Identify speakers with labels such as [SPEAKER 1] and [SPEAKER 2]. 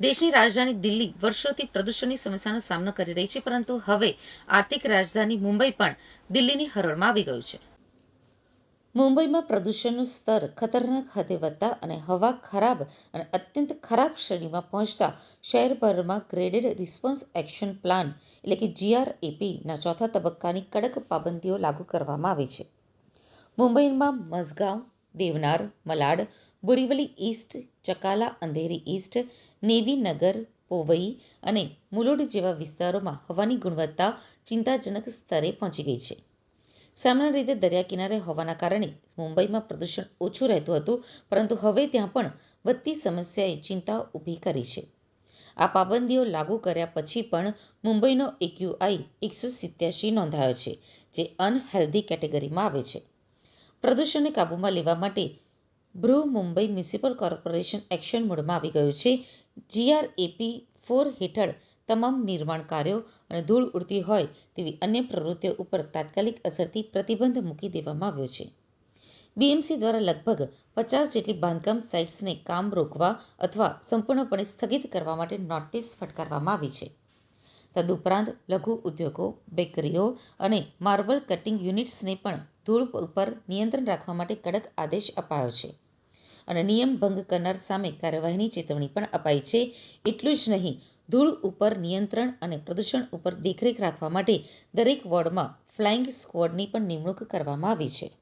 [SPEAKER 1] દેશની રાજધાની દિલ્હી વર્ષોથી પ્રદૂષણની સમસ્યાનો સામનો કરી રહી છે, પરંતુ હવે આર્થિક રાજધાની મુંબઈ પણ દિલ્હીની હરોળમાં આવી ગયું છે. મુંબઈમાં પ્રદૂષણનું સ્તર ખતરનાક હદે વધતા અને હવા ખરાબ અને અત્યંત ખરાબ શ્રેણીમાં પહોંચતા શહેરભરમાં ગ્રેડેડ રિસ્પોન્સ એક્શન પ્લાન, એટલે કે જીઆરએપીના ચોથા તબક્કાની કડક પાબંદીઓ લાગુ કરવામાં આવી છે. મુંબઈમાં Mazgaon, Deonar, Malad, Borivali East Chakala, Andheri East, navy Nagar, Powai અને મુલોડ જેવા વિસ્તારોમાં હવાની ગુણવત્તા ચિંતાજનક સ્તરે પહોંચી ગઈ છે. સામાન્ય રીતે દરિયા કિનારે હોવાના કારણે મુંબઈમાં પ્રદૂષણ ઓછું રહેતું હતું, પરંતુ હવે ત્યાં પણ વધતી સમસ્યાએ ચિંતા ઊભી કરી છે. આ પાબંદીઓ લાગુ કર્યા પછી પણ મુંબઈનો એક્યુઆઈ એકસો સિત્યાસી નોંધાયો છે, જે અનહેલ્ધી કેટેગરીમાં આવે છે. પ્રદૂષણને કાબૂમાં લેવા માટે Brihan Mumbai municipal corporation action મોડમાં આવી ગયું છે. જીઆરએપી ફોર હેઠળ તમામ નિર્માણ કાર્યો અને ધૂળ ઉડતી હોય તેવી અન્ય પ્રવૃત્તિઓ ઉપર તાત્કાલિક અસરથી પ્રતિબંધ મૂકી દેવામાં આવ્યો છે. બીએમસી દ્વારા લગભગ પચાસ જેટલી બાંધકામ સાઇટ્સને કામ રોકવા અથવા સંપૂર્ણપણે સ્થગિત કરવા માટે નોટિસ ફટકારવામાં આવી છે. તદુપરાંત લઘુ ઉદ્યોગો, બેકરીઓ અને માર્બલ કટિંગ યુનિટ્સને પણ ધૂળ ઉપર નિયંત્રણ રાખવા માટે કડક આદેશ અપાયો છે. અને નિયમ ભંગ કરનાર સામે કાર્યવાહીની ચેતવણી પણ અપાઈ છે. એટલું જ નહીં, ધૂળ ઉપર નિયંત્રણ અને પ્રદૂષણ ઉપર દેખરેખ રાખવા માટે દરેક વોર્ડમાં ફ્લાઇંગ સ્ક્વોડની પણ નિમણૂક કરવામાં આવી છે.